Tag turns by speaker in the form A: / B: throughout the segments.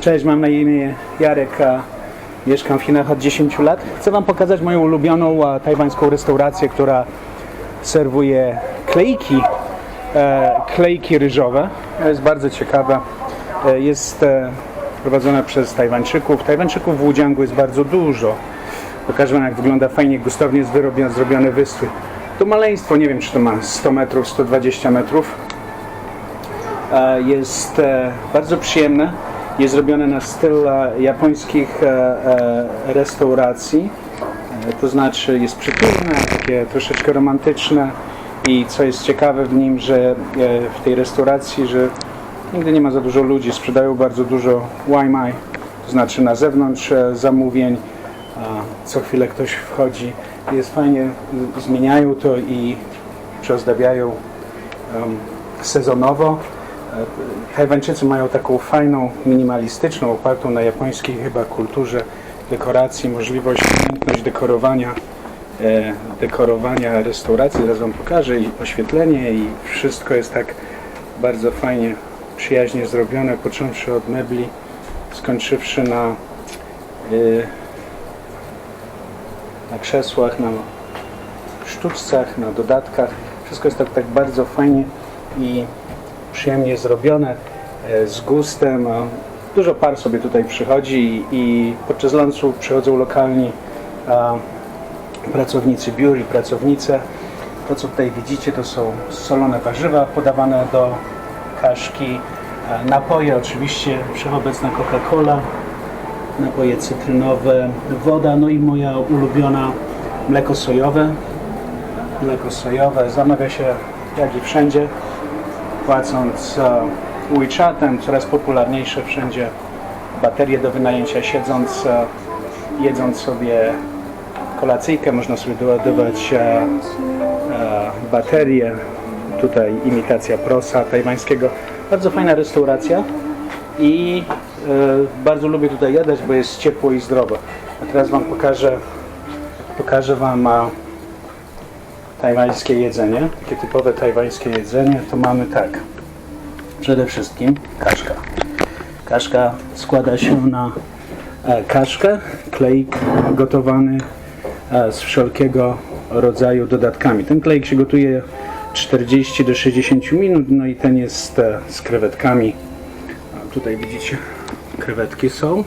A: Cześć, mam na imię Jarek, mieszkam w Chinach od 10 lat. Chcę Wam pokazać moją ulubioną tajwańską restaurację, która serwuje klejki, e, klejki ryżowe. Jest bardzo ciekawe. E, jest e, prowadzona przez Tajwańczyków. Tajwańczyków w Łudziangu jest bardzo dużo. Pokażę Wam, jak wygląda fajnie, gustownie jest wyrobione, zrobione wystrój. To maleństwo, nie wiem, czy to ma 100 metrów, 120 metrów. Jest bardzo przyjemne. Jest zrobione na styl e, japońskich e, e, restauracji. To znaczy jest przytulne, takie troszeczkę romantyczne i co jest ciekawe w nim, że w tej restauracji, że nigdy nie ma za dużo ludzi, sprzedają bardzo dużo łajmaj, to znaczy na zewnątrz zamówień, co chwilę ktoś wchodzi. Jest fajnie, zmieniają to i przyozdabiają sezonowo. E, Tajwańczycy mają taką fajną, minimalistyczną, opartą na japońskiej chyba kulturze dekoracji, możliwość, umiejętność dekorowania, e, dekorowania restauracji. Zaraz Wam pokażę i oświetlenie i wszystko jest tak bardzo fajnie, przyjaźnie zrobione, począwszy od mebli, skończywszy na, e, na krzesłach, na sztuczcach, na dodatkach. Wszystko jest tak, tak bardzo fajnie i przyjemnie zrobione, e, z gustem. a Dużo par sobie tutaj przychodzi i, podczas lunchu przychodzą lokalni a, pracownicy biur i pracownice. To, co tutaj widzicie, to są solone warzywa podawane do kaszki. E, Napoje oczywiście, wszechobecna Coca-Cola, napoje cytrynowe, woda, no i moja ulubiona mleko sojowe. Mleko sojowe zamawia się jak i wszędzie płacąc e, WeChatem, coraz popularniejsze wszędzie baterie do wynajęcia, siedząc, e, jedząc sobie kolacyjkę, można sobie doładować e, e, baterię. Tutaj imitacja prosa tajwańskiego. Bardzo fajna restauracja i bardzo lubię tutaj jadać, bo jest ciepło i zdrowo. A teraz Wam pokażę, pokażę Wam tajwańskie jedzenie, takie typowe tajwańskie jedzenie, to mamy tak. Przede wszystkim kaszka. Kaszka składa się na e, kaszkę, kleik gotowany e, z wszelkiego rodzaju dodatkami. Ten kleik się gotuje 40 do 60 minut, no i ten jest e, z krewetkami. Tutaj widzicie, krewetki są.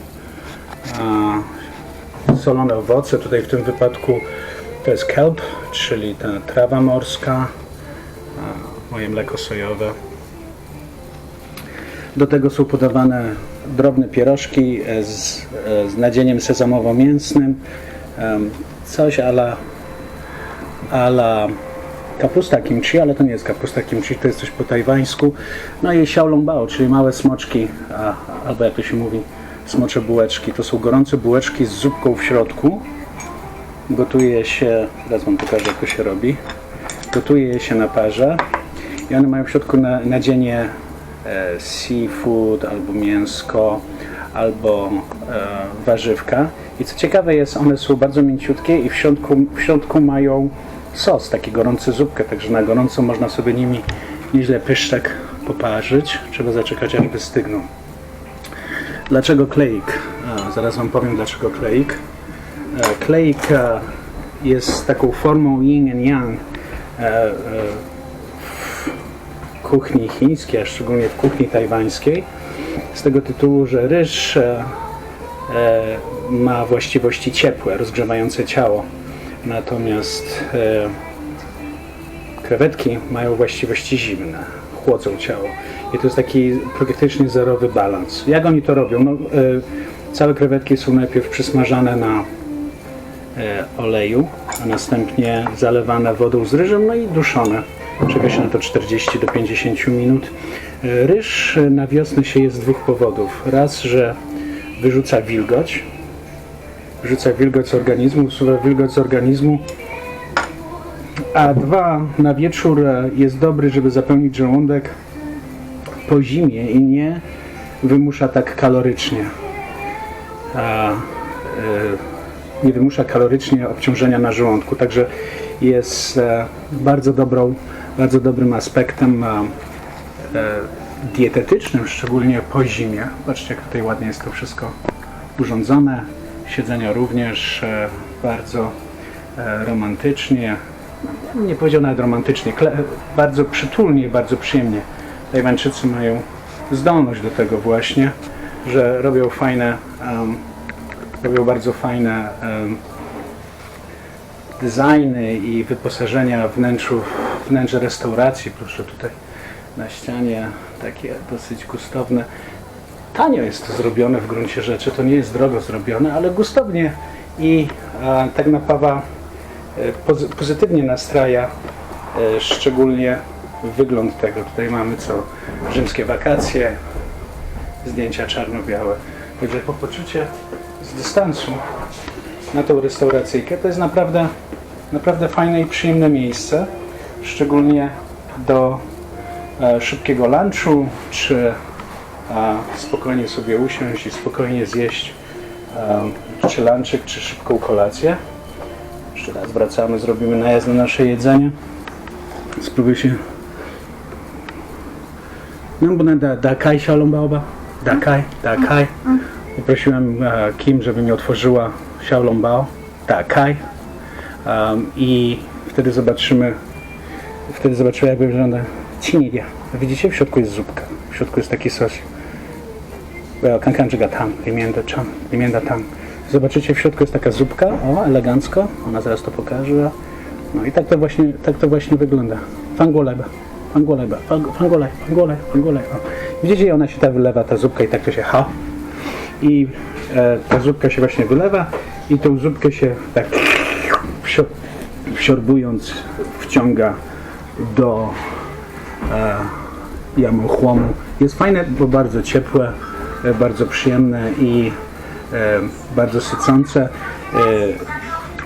A: Solone owoce, tutaj w tym wypadku to jest kelp, czyli ta trawa morska, moje mleko sojowe. Do tego są podawane drobne pierożki z, z nadzieniem sezamowo-mięsnym, coś ala, ala kapusta kimchi, ale to nie jest kapusta kimchi, to jest coś po tajwańsku. No i xiaolongbao, czyli małe smoczki, a, albo jak to się mówi, smocze bułeczki. To są gorące bułeczki z zupką w środku. Gotuje się, teraz Wam pokażę jak to się robi. Gotuje je się na parze i one mają w środku na, nadzienie e, seafood albo mięsko albo e, warzywka. I co ciekawe jest, one są bardzo mięciutkie i w środku, w środku mają sos, taki gorący zupkę, także na gorąco można sobie nimi nieźle pyszczek poparzyć. Trzeba zaczekać aż wystygną. Dlaczego kleik? A, zaraz Wam powiem dlaczego kleik. E, Kleik jest taką formą yin and yang e, e, w kuchni chińskiej, a szczególnie w kuchni tajwańskiej. Z tego tytułu, że ryż ma właściwości ciepłe, rozgrzewające ciało. Natomiast krewetki mają właściwości zimne, chłodzą ciało. I to jest taki praktycznie zerowy balans. Jak oni to robią? No, całe krewetki są najpierw przysmażane na oleju, a następnie zalewane wodą z ryżem, no i duszone. Czeka się na to 40 do 50 minut. E, Ryż e, na wiosnę się je z dwóch powodów. Raz, że wyrzuca wilgoć, wyrzuca wilgoć z organizmu, usuwa wilgoć z organizmu, a dwa, na wieczór e, jest dobry, żeby zapełnić żołądek po zimie i nie wymusza tak kalorycznie. A, e, nie wymusza kalorycznie obciążenia na żołądku, także jest e, bardzo dobrą, bardzo dobrym aspektem. A, e, dietetycznym, szczególnie po zimie. Patrzcie, jak tutaj ładnie jest to wszystko urządzone. Siedzenia również e, bardzo e, romantycznie. Nie powiedział nawet romantycznie, bardzo przytulnie, bardzo przyjemnie. Tajwańczycy mają zdolność do tego właśnie, że robią fajne, em, robią bardzo fajne designy i wyposażenia wnętrzu, wnętrze restauracji. Proszę tutaj na ścianie takie dosyć gustowne. Tanio jest to zrobione w gruncie rzeczy, to nie jest drogo zrobione, ale gustownie i tak napawa, e, pozy, pozytywnie nastraja, e, szczególnie wygląd tego. Tutaj mamy co rzymskie wakacje, zdjęcia czarno-białe. Także po poczucie z dystansu na tą restauracyjkę to jest naprawdę, naprawdę fajne i przyjemne miejsce, szczególnie do e, szybkiego lunchu, czy e, spokojnie sobie usiąść i spokojnie zjeść e, czy lunchek, czy szybką kolację. Jeszcze raz wracamy, zrobimy najazd na nasze jedzenie. Spróbuj się. No bo na da, da Kai Xiaolongbao ba? Da Kai, Da Kai. I prosiłem e, Kim, żeby mi otworzyła Xiaolongbao, tak, Kai. Um, I wtedy zobaczymy, wtedy zobaczymy jak wygląda cinigia. Widzicie, w środku jest zupka, w środku jest taki sos. E, Kankanczyga tam, pimienta tam. Zobaczycie, w środku jest taka zupka, o, elegancko, ona zaraz to pokaże. No i tak to właśnie, tak to właśnie wygląda. Fangoleba, fangoleba, fangoleba, fangoleba, fangoleba. Widzicie, ona się ta wylewa, ta zupka i tak to się ha. I e, ta zupka się właśnie wylewa i tą zupkę się tak wsio- wsiorbując wciąga do e, jamochłomu. Jest fajne, bo bardzo ciepłe, e, bardzo przyjemne i e, bardzo sycące. E,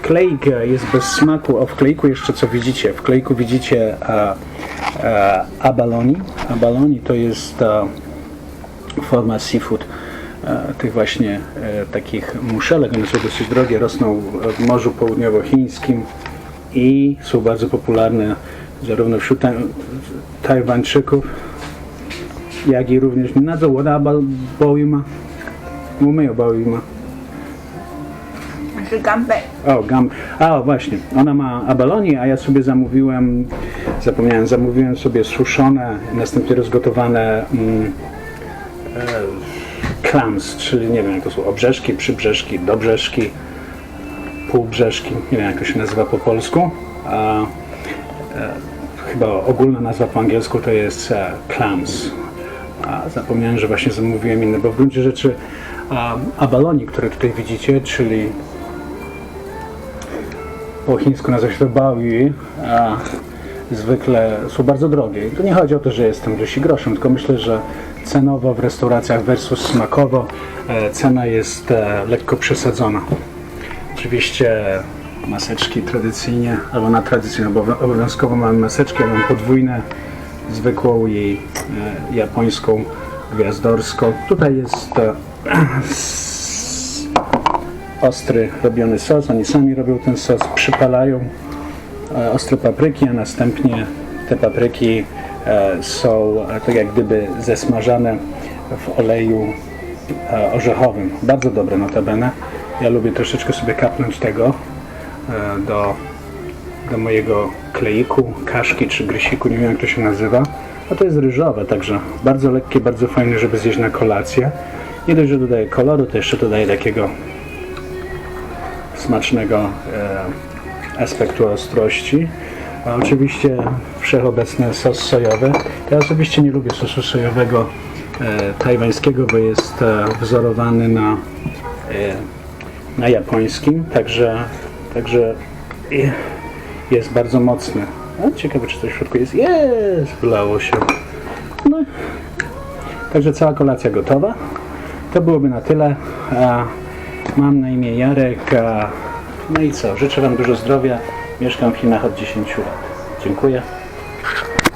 A: Klejk jest bez smaku, a w klejku jeszcze co widzicie? W klejku widzicie a, a, abaloni. Abaloni to jest a, forma seafood e, E, tych właśnie e, takich muszelek, one są dosyć drogie, rosną w Morzu Południowochińskim i są bardzo popularne zarówno wśród Tajwańczyków, jak i również na zawoda Boima,
B: umieją gambę.
A: O, gam. A, właśnie, ona ma abalonię, a ja sobie zamówiłem, zapomniałem, zamówiłem sobie suszone, następnie rozgotowane mm, e, clams, czyli nie wiem jak to są, obrzeżki, przybrzeżki, dobrzeżki, półbrzeżki, nie wiem jak to się nazywa po polsku. E, chyba ogólna nazwa po angielsku to jest e, clams. A zapomniałem, że właśnie zamówiłem inne, bo w gruncie rzeczy a, które tutaj widzicie, czyli po chińsku nazywa się to baoyu, zwykle są bardzo drogie. I tu nie chodzi o to, że jestem gdzieś groszem, tylko myślę, że cenowo w restauracjach versus smakowo e, cena jest e, lekko przesadzona. Oczywiście maseczki tradycyjnie, albo na tradycyjnie obow- obowiązkowo mamy maseczki, ja mam podwójne, zwykłą i e, japońską gwiazdorską. Tutaj jest ostry robiony sos, oni sami robią ten sos, przypalają ostre papryki, a następnie te papryki e, są e, tak jak gdyby zesmażane w oleju e, orzechowym. Bardzo dobre notabene. Ja lubię troszeczkę sobie kapnąć tego e, do, do mojego kleiku, kaszki czy grysiku, nie wiem jak to się nazywa. A to jest ryżowe, także bardzo lekkie, bardzo fajne, żeby zjeść na kolację. Nie dość, że dodaje koloru, to jeszcze dodaje takiego smacznego e, aspektu ostrości. A oczywiście wszechobecny sos sojowy. Ja osobiście nie lubię sosu sojowego e, tajwańskiego, bo jest e, wzorowany na, e, na japońskim, także, także e, jest bardzo mocny. Ciekawe, czy coś w środku jest. Jest! Wylało się. No. Także cała kolacja gotowa. To byłoby na tyle. A, mam na imię Jarek. No i co? Życzę Wam dużo zdrowia. Mieszkam w Chinach od 10 lat. Dziękuję.